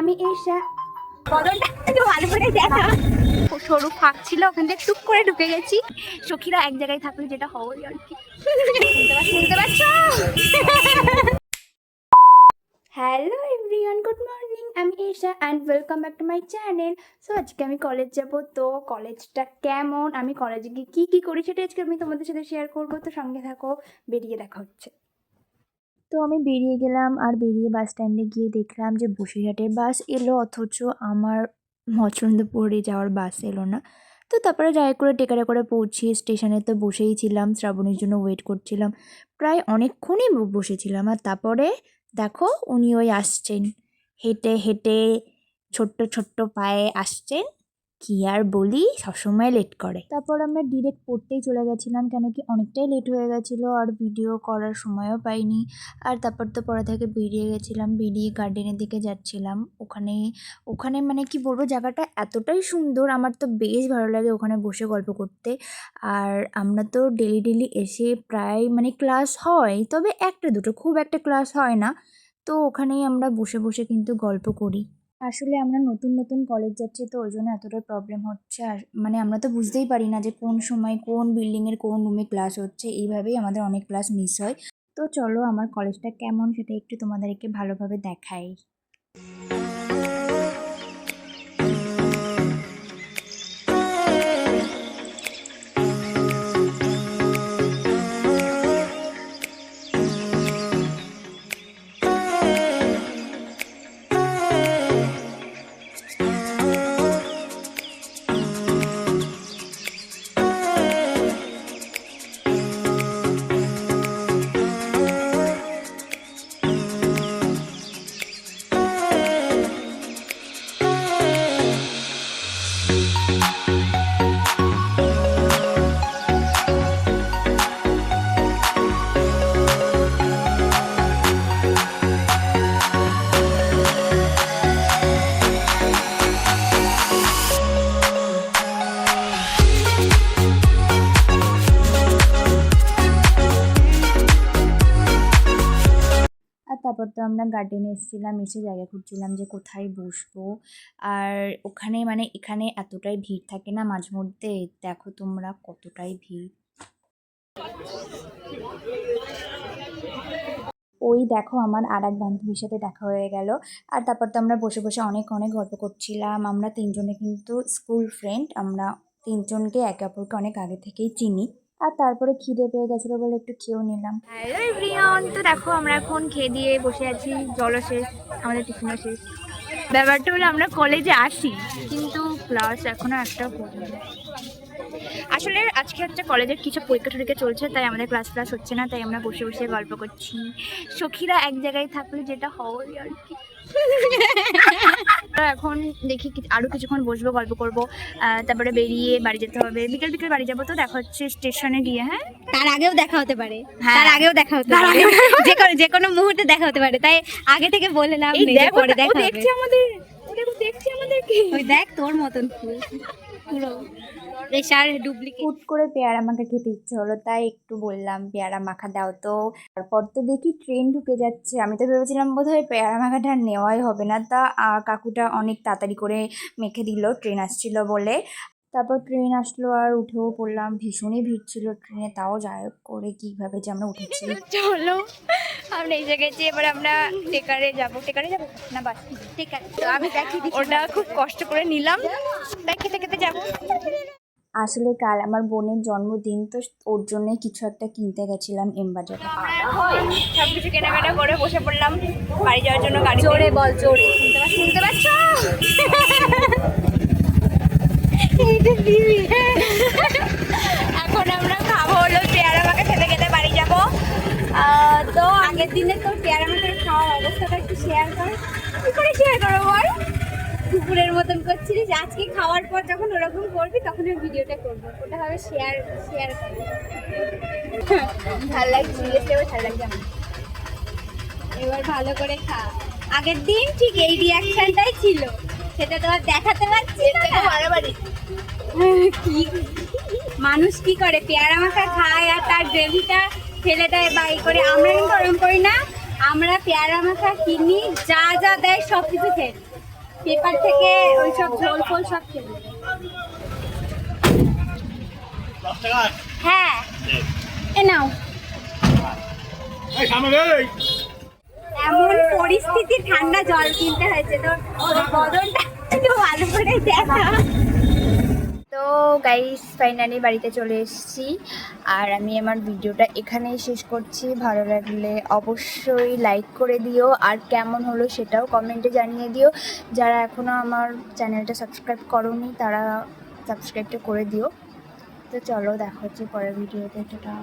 আমি এসা ভালো করে দেখা। সরু ফাঁক ছিল, ওখান থেকে টুক করে ঢুকে গেছি। সখীরা এক জায়গায় থাকলে যেটা হওয়াই আর কি। শুনতে পাচ্ছ? হ্যালো এভরিওয়ান গুড মর্নিং আমি Esha and welcome back to my channel so আজকে আমি কলেজ যাব তো কলেজটা কেমন? আমি কলেজে গিয়ে কী কী করি সেটা আজকে আমি তোমাদের সাথে শেয়ার করব। তো সঙ্গে থাকো, বেরিয়ে দেখা হচ্ছে। তো আমি বেরিয়ে গেলাম আর বেরিয়ে বাস স্ট্যান্ডে গিয়ে দেখলাম যে বসিরহাটের বাস এলো, অথচ আমার মচন্দপুরে যাওয়ার বাস এলো না। তো তারপরে যাই করে টেকারে করে পৌঁছিয়ে স্টেশনে তো বসেই ছিলাম, শ্রাবণীর জন্য ওয়েট করছিলাম। প্রায় অনেকক্ষণই বসেছিলাম আর তারপরে দেখো উনি ওই আসছেন। হেঁটে হেঁটে ছোট্ট ছোট্ট পায়ে আসছেন। কি আর বলি, সবসময় লেট করে। তারপর আমরা ডিরেক্ট পড়তেই চলে গেছিলাম কেন কি অনেকটাই লেট হয়ে গেছিল আর ভিডিও করার সময়ও পাইনি। আর তারপর তো পড়া থেকে বেরিয়ে গেছিলাম, বেরিয়ে গার্ডেনের দিকে যাচ্ছিলাম। ওখানে ওখানে মানে কি বলব, জায়গাটা এতটাই সুন্দর, আমার তো বেশ ভালো লাগে ওখানে বসে গল্প করতে। আর আমরা তো ডেলি ডেলি এসে প্রায় মানে ক্লাস হয়, তবে একটা দুটো, খুব একটা ক্লাস হয় না। তো ওখানেই আমরা বসে বসে কিন্তু গল্প করি। আসলে আমরা নতুন নতুন কলেজ যাচ্ছি তো ওই জন্য এতটা প্রবলেম হচ্ছে। আর মানে আমরা তো বুঝতেই পারি না যে কোন সময় কোন বিল্ডিংয়ের কোন রুমে ক্লাস হচ্ছে। এইভাবেই আমাদের অনেক ক্লাস মিস হয়। তো চলো আমার কলেজটা কেমন সেটা একটু তোমাদেরকে ভালোভাবে দেখাই। তারপর তো আমরা গার্ডেনে এসেছিলাম, এসে জায়গা খুঁজছিলাম যে কোথায় বসবো। আর ওখানে মানে এখানে এতটাই ভিড় থাকে না মাঝে মধ্যে, দেখো তোমরা কতটাই ভিড়। ওই দেখো আমার আর এক বান্ধবীর সাথে দেখা হয়ে গেল। আর তারপর তো আমরা বসে বসে অনেক অনেক গল্প করছিলাম। আমরা তিনজনে কিন্তু স্কুল ফ্রেন্ড আমরা তিনজনকে একে অপরকে অনেক আগে থেকেই চিনি। আর তারপরে খিদে পেয়ে গেছিল বলে একটু খেয়েও নিলাম। হ্যালো এভরিওয়ান তো দেখো আমরা এখন খেয়ে দিয়ে বসে আছি, জলও শেষ, আমাদের টিফিনও শেষ। ব্যাপারটা হলো আমরা কলেজে আসি, কিন্তু ক্লাস এখনও একটা করিনি আসলে আজকে হচ্ছে কলেজের কিছু পরীক্ষা টরীক্ষা চলছে তাই আমাদের ক্লাস ক্লাস হচ্ছে না তাই আমরা বসে বসে গল্প করছি। সখীরা এক জায়গায় থাকলে যেটা হয় আর কি। এখন দেখি আরও কিছুক্ষণ বসবো গল্প করব তারপরে বেরিয়ে বাড়ি যেতে হবে। বিকেল বিকেল বাড়ি যাব তো দেখা হচ্ছে স্টেশনে গিয়ে হ্যাঁ? তার আগেও দেখা হতে পারে। হ্যাঁ। তার আগেও দেখা হতে পারে। যে কোনো যে কোনো মুহূর্তে দেখা হতে পারে। তাই আগে থেকে বলে দেখো পরে ও দেখা হবে। দেখছে আমাদের দেখছে আমাদেরকে। ওই দেখ তোর মতন ফুল। পুরো রেশার ডুপ্লিকেট হুট করে পেয়ারা মাখা খেতে ইচ্ছে হলো তাই একটু বললাম পেয়ারা মাখা দাও তো। তারপর তো দেখি ট্রেন ঢুকে যাচ্ছে। আমি তো ভেবেছিলাম বোধহয় পেয়ারা মাখাটা নেওয়াই হবে না। তা কাকুটা অনেক তাড়াতাড়ি করে মেখে দিল ট্রেন আসছিল বলে। তারপর ট্রেন আসলো আর উঠেও পড়লাম। ভীষণই ভিড় ছিল ট্রেনে তাও যাই হোক করে কীভাবে যে আমরা উঠেছি। চলো আমরা এসে গেছি এবার আমরা টেকারে যাব। টেকারে যাব? না বাস। ঠিক আছে তো আমি দিচ্ছি। ওটা খুব কষ্ট করে নিলাম। তাই খেতে যাব। আসলে কাল আমার বোনের জন্মদিন তো ওর জন্য কিছু একটা কিনতে গেছিলাম এম বাজারে সব কিছু কেনাকাটা করে বসে পড়লাম। বাড়ি যাওয়ার জন্য গাড়ি জোরে বল জোরে। শুনতে পাচ্ছ এখন আমরা খাব হলো পেয়ারা মাখা খেতে খেতে বাড়ি যাব তো আগের দিনে তোর পেয়ারা মাথার খাওয়ার অবস্থাটা একটু শেয়ার কর। কি করে শেয়ার করব বল? কুকুরের মতন করছিলিস। আজকে খাওয়ার পর যখন ওরকম করবি তখন আমি ভিডিওটা করব। ওটা হবে শেয়ার শেয়ার করব ভালো লাগছে জিজ্ঞেস ভালো লাগছে আমার। এবার ভালো করে খা। আগের দিন ঠিক এই রিয়াকশনটাই ছিল। সেটা তোমার দেখাতে পারছি না। বাড়াবাড়ি কি? মানুষ কি করে? পেয়ারা মাখা খায় আর তার গ্রেভিটা ফেলে দেয় বা এই করে আমরা কিন্তু ওরকম করি না। আমরা পেয়ারা মাখা কিনি যা যা দেয় সব কিছু খেয়ে পেপার থেকে ওই সব ঝোল ফোল সব খেয়ে হ্যাঁ। এ নাও। এমন পরিস্থিতি ঠান্ডা জল কিনতে হয়েছে। তো বদনটা একটু ভালো করে দেখা। তো গাইস ফাইনালি বাড়িতে চলে এসেছি। আর আমি আমার ভিডিওটা এখানেই শেষ করছি। ভালো লাগলে অবশ্যই লাইক করে দিও। আর কেমন হলো সেটাও কমেন্টে জানিয়ে দিও। যারা এখনও আমার চ্যানেলটা সাবস্ক্রাইব করোনি, তারা সাবস্ক্রাইবটা করে দিও। তো চলো, দেখা হচ্ছে পরের ভিডিওতে। এটা